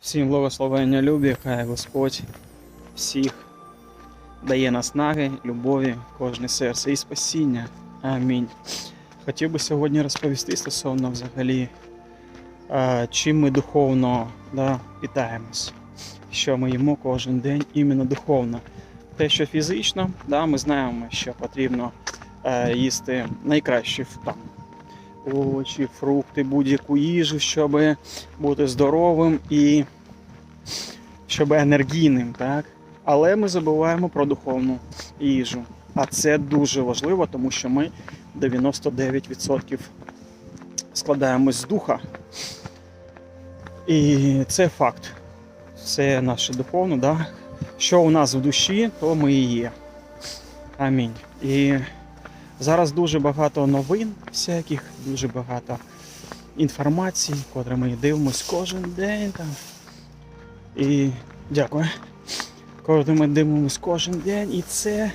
Всім благословення любі, хай Господь всіх дає наснаги, любові, кожне серце і спасіння. Амінь. Хотів би сьогодні розповісти стосовно взагалі, чим ми духовно да, питаємось, що ми їмо кожен день іменно духовно. Те, що фізично, да, ми знаємо, що потрібно їсти найкращі там, овочі, фрукти, будь-яку їжу, щоб бути здоровим і щоб енергійним, так? Але ми забуваємо про духовну їжу. А це дуже важливо, тому що ми 99% складаємось з духа. І це факт. Це наше духовне, да? що у нас в душі, то ми і є. Амінь. І зараз дуже багато новин всяких, дуже багато інформації, котре ми дивимося кожен день. Там. І дякую. Коли ми дивимося кожен день, і це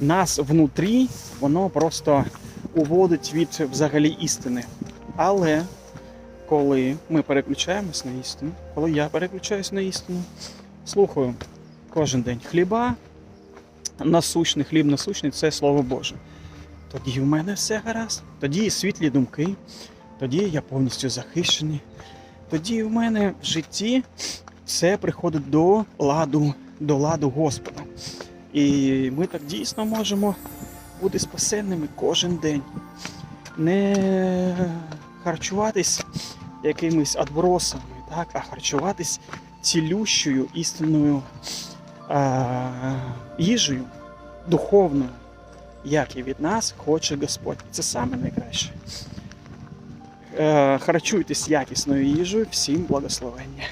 нас внутрі, воно просто уводить від взагалі істини. Але коли ми переключаємось на істину, коли я переключаюсь на істину, слухаю кожен день хліба, насущний, хліб насущний це слово Боже. Тоді в мене все гаразд, тоді і світлі думки, тоді я повністю захищений. Тоді в мене в житті все приходить до ладу, до ладу Господа. І ми так дійсно можемо бути спасенними кожен день. Не харчуватись якимись отбросами, так, а харчуватись цілющою істинною а, їжею, духовною, як і від нас хоче Господь. Це саме найкраще. Е, харчуйтесь якісною їжею, всім благословення.